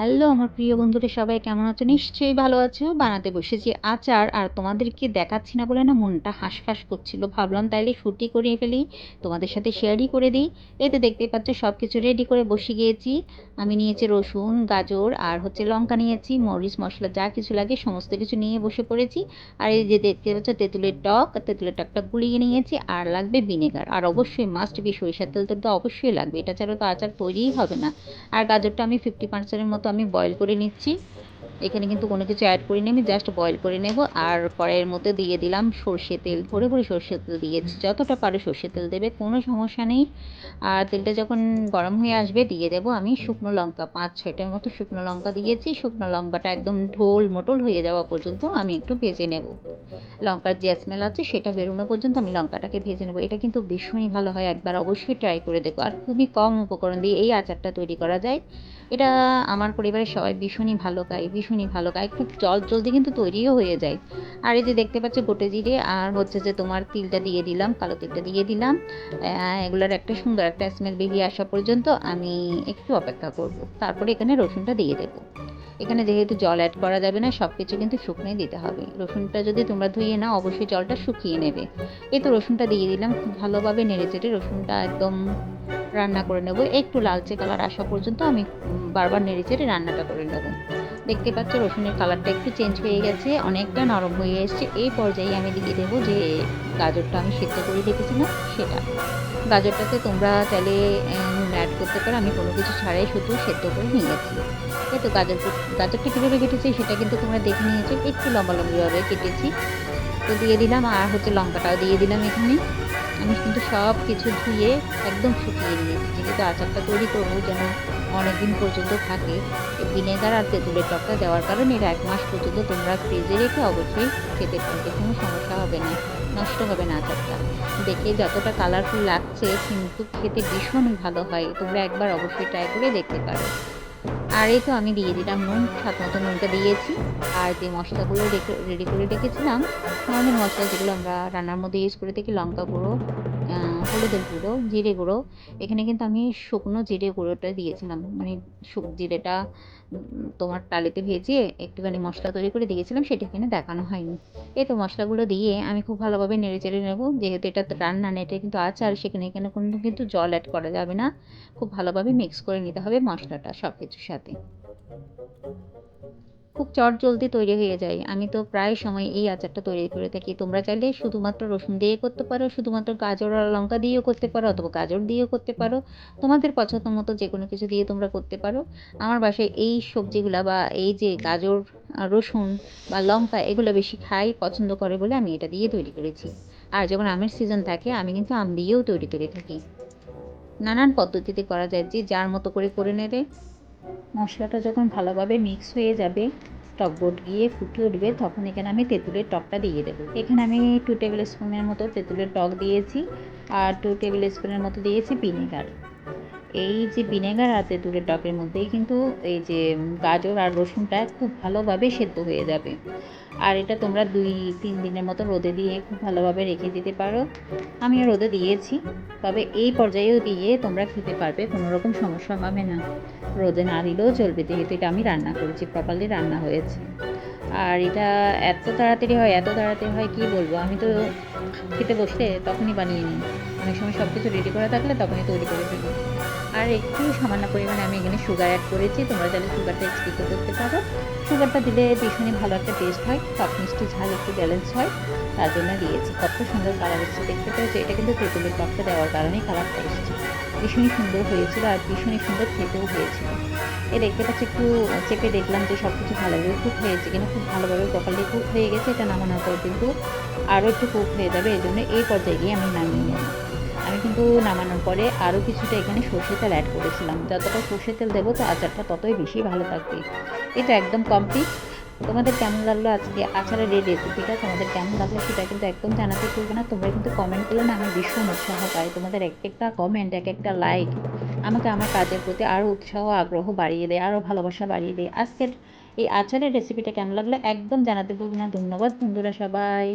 Hello, আমার প্রিয় বন্ধুরা, সবাই কেমন আছো? নিশ্চয়ই ভালো আছো। বানাতে বসেছি আচার, আর তোমাদেরকে দেখাচ্ছি না বলে না, মনটা হাঁসফাঁস করছিল। ভাবলাম তাইলে শুটি করিয়ে ফেলি, তোমাদের সাথে শেয়ারই করে দিই। এই তো দেখতেই পাচ্ছ সব কিছু রেডি করে বসে গিয়েছি। আমি নিয়েছি রসুন, গাজর, আর হচ্ছে লঙ্কা নিয়েছি, মরিচ, মশলা, যা কিছু লাগে, সমস্ত কিছু নিয়ে বসে পড়েছি। আর এই যে দেখতে পাচ্ছ, তেঁতুলের টক, তেঁতুলের টকটা গুলিয়ে নিয়েছি, আর লাগবে ভিনেগার। আর অবশ্যই মাস্ট বি সরিষার তেল তো অবশ্যই লাগবে, এটা ছাড়া তো আচার তৈরিই হবে না। আর গাজরটা আমি ফিফটি পার্সেন্টের মতো আমি বয়েল করে নিচ্ছি। এখানে কিন্তু কোনো কিছু অ্যাড করিনি, আমি জাস্ট বয়েল করে নেব। আর কড়াইয়ের মধ্যে দিয়ে দিলাম সর্ষে তেল, ভরে ভরে সর্ষে তেল দিয়েছি যতটা পারো সর্ষে তেল দেবে, কোনো সমস্যা নেই। আর তেলটা যখন গরম হয়ে আসবে, দিয়ে দেবো আমি শুকনো লঙ্কা, পাঁচ ছয়টার মতো শুকনো লঙ্কা দিয়েছি। শুকনো লঙ্কাটা একদম ঢোল মোটল হয়ে যাওয়া পর্যন্ত আমি একটু ভেজে নেব। লঙ্কার যে স্মেল আছে, সেটা বেরোনো পর্যন্ত আমি লঙ্কাটাকে ভেজে নেব। এটা কিন্তু ভীষণই ভালো হয় একবার অবশ্যই ট্রাই করে দেখো। আর খুবই কম উপকরণ দিয়ে এই আচারটা তৈরি করা যায়। এটা আমার পরিবারের সবাই ভীষণই ভালো খায় ভীষণই ভালো খায় খুব জল জলদি কিন্তু তৈরিও হয়ে যায়। আর এই যে দেখতে পাচ্ছ গোটে জিরে, আর হচ্ছে যে তোমার তিলটা দিয়ে দিলাম, কালো তিলটা দিয়ে দিলাম। এগুলোর একটা সুন্দর একটা স্মেল বেরিয়ে আসা পর্যন্ত আমি একটু অপেক্ষা করব। তারপরে এখানে রসুনটা দিয়ে দেবো। এখানে যেহেতু জল অ্যাড করা যাবে না সব কিছু কিন্তু শুকনোই দিতে হবে। রসুনটা যদি তোমরা ধুয়ে নাও, অবশ্যই জলটা শুকিয়ে নেবে। এই তো রসুনটা দিয়ে দিলাম ভালোভাবে নেড়ে চেড়ে রসুনটা একদম রান্না করে নেব। একটু লালচে কালার আসা পর্যন্ত আমি বারবার নেড়ে চেড়ে রান্নাটা করে নেব। দেখতে পাচ্ছ, রসুনের কালারটা একটু চেঞ্জ হয়ে গেছে, অনেকটা নরম হয়ে এসছে। এই পর্যায়ে আমি দিয়ে দেবো যে গাজরটা আমি সেদ্ধ করে রেখেছিলাম, সেটা। গাজরটাতে তোমরা চাইলে অ্যাড করতে পারো, আমি কোনো কিছু ছাড়াই শুধু সেদ্ধ করে নিয়ে গেছি এই তো গাজর গাজরটা কীভাবে কেটেছি সেটা কিন্তু তোমরা দেখে নিয়েছো, একটু লম্বা লম্বিভাবে কেটেছি। তো দিয়ে দিলাম, আর হচ্ছে লঙ্কাটাও দিয়ে দিলাম এখানে। আমি কিন্তু সব কিছু ধুয়ে একদম শুকিয়ে নিয়েছি। যেহেতু আচারটা তৈরি করব, যেন অনেক দিন পর্যন্ত থাকে ভিনেগার আর তেঁতুলের টকটা দেওয়ার কারণে এর এক মাস পর্যন্ত তোমরা ফ্রিজে রেখে অবশ্যই খেতে পারবে কোনো সমস্যা হবে না, নষ্ট হবে না আচারটা। দেখে যতটা কালারফুল লাগছে, কিন্তু খেতে ভীষণ ভালো হয়, তোমরা একবার অবশ্যই ট্রাই করে দেখতে পারো। আর এই তো আমি দিয়ে দিলাম নুন সাত মতো নুনটা দিয়েছি। আর যে মশলাগুলো রেডি করে রেখেছিলাম, নর্মাল মশলা যেগুলো আমরা রান্নার মধ্যে ইউজ করে থাকি, লঙ্কা গুঁড়ো হলুদের গুঁড়ো, জিরে গুঁড়ো। এখানে কিন্তু আমি শুকনো জিরে গুঁড়োটা দিয়েছিলাম। মানে জিরেটা তোমার টালিতে ভেজে একটুখানি মশলা তৈরি করে দিয়েছিলাম, সেটা এখানে দেখানো হয়নি। এই তো মশলাগুলো দিয়ে আমি খুব ভালোভাবে নেড়ে চেড়ে নেব। যেহেতু এটা রান্না নেটে কিন্তু আচার সেখানে এখানে কোনো কিন্তু জল অ্যাড করা যাবে না। খুব ভালোভাবে মিক্স করে নিতে হবে মশলাটা সব কিছুর সাথে। খুব চট জলদি তৈরি হয়ে যায়। আমি তো প্রায় সময় এই আচারটা তৈরি করে থাকি। তোমরা চাইলে শুধুমাত্র রসুন দিয়ে করতে পারো, শুধুমাত্র গাজর আর লঙ্কা দিয়েও করতে পারো অথবা গাজর দিয়েও করতে পারো। তোমাদের পছন্দ মতো যে কোনো কিছু দিয়ে তোমরা করতে পারো। আমার বাসায় এই সবজিগুলা বা এই যে গাজর রসুন বা লঙ্কা এগুলো বেশি খাই, পছন্দ করে বলে আমি এটা দিয়ে তৈরি করেছি। আর যখন আমের সিজন থাকে, আমি কিন্তু আম দিয়েও তৈরি করে থাকি। নানান পদ্ধতিতে করা যায় যে যার মতো করে করে নেবে। মশলাটা যখন ভালোভাবে মিক্স হয়ে যাবে টক বোট গিয়ে ফুটে উঠবে, তখন এখানে আমি তেঁতুলের টকটা দিয়ে দেবো। এখানে আমি টু টেবিল স্পুনের মতো তেঁতুলের টক দিয়েছি, আর টু টেবিল স্পুনের মতো দিয়েছি ভিনেগার এই যে ভিনেগার আর তেঁতুলের টকের মধ্যেই কিন্তু এই যে গাজর আর রসুনটা খুব ভালোভাবে সেদ্ধ হয়ে যাবে। আর এটা তোমরা দুই, তিন দিনের মতো রোদে দিয়ে খুব ভালোভাবে রেখে দিতে পারো। আমি রোদে দিয়েছি, তবে এই পর্যায়েও দিয়ে তোমরা খেতে পারবে কোনো রকম সমস্যা হবে না। রোদে না দিলেও চলবে, যেহেতু এটা আমি রান্না করেছি প্রপারলি রান্না হয়েছে। আর এটা এত তাড়াতাড়ি হয়, এত তাড়াতাড়ি হয়, কি বলব? আমি তো খেতে বসলে তখনই বানিয়ে নিই। অনেক সময় সব কিছু রেডি করা থাকলে তখনই তৈরি করে ফেলি। আর একটু সামান্য পরিমাণে আমি এখানে সুগার অ্যাড করেছি। তোমরা চাইলে সুগারটা স্কিপও করতে পারো। সুগারটা দিলে ভীষণই ভালো একটা টেস্ট হয় টক মিষ্টি ঝাল একটু ব্যালেন্স হয়। তার জন্য দিয়েছি। কত সুন্দর কালার এসেছে, দেখতে পেয়েছি? এটা কিন্তু তেঁতুলের টকটা দেওয়ার কারণেই কালারটা এসেছে। ভীষণই সুন্দর হয়েছিল আর ভীষণই সুন্দর খেতেও হয়েছিল। এ দেখতে পাচ্ছি, একটু চেপে দেখলাম যে সব কিছু ভালোভাবে কুক হয়েছে কিন্তু খুব ভালোভাবে প্রপারলি কুক হয়ে গেছে। এটা নামানোর পর কিন্তু আরও একটু কুক হয়ে যাবে। এই জন্য এই পর্যায়ে গিয়ে আমি নামিয়ে নেব। আমি কিন্তু নামানোর পরে আরও কিছুটা এখানে সর্ষে তেল অ্যাড করেছিলাম। যতটা সর্ষে তেল দেবো তো আচারটা ততই বেশি ভালো থাকবে। এটা একদম কমপ্লিট তোমাদের কেমন লাগল আজকে আচারের এই রেসিপিটা তোমাদের কেমন লাগল সেটা কিন্তু একদম জানাতে পারবে না। তোমরা কিন্তু কমেন্ট করলে না, আমি ভীষণ উৎসাহ পাই। তোমাদের এক একটা কমেন্ট এক একটা লাইক আমাকে আমার কাজের প্রতি আরও উৎসাহ, আগ্রহ বাড়িয়ে দেয়, আরও ভালোবাসা বাড়িয়ে দেয়। আজকের এই আচারের রেসিপিটা কেমন লাগল একদম জানাতে পারবে না। ধন্যবাদ বন্ধুরা সবাই।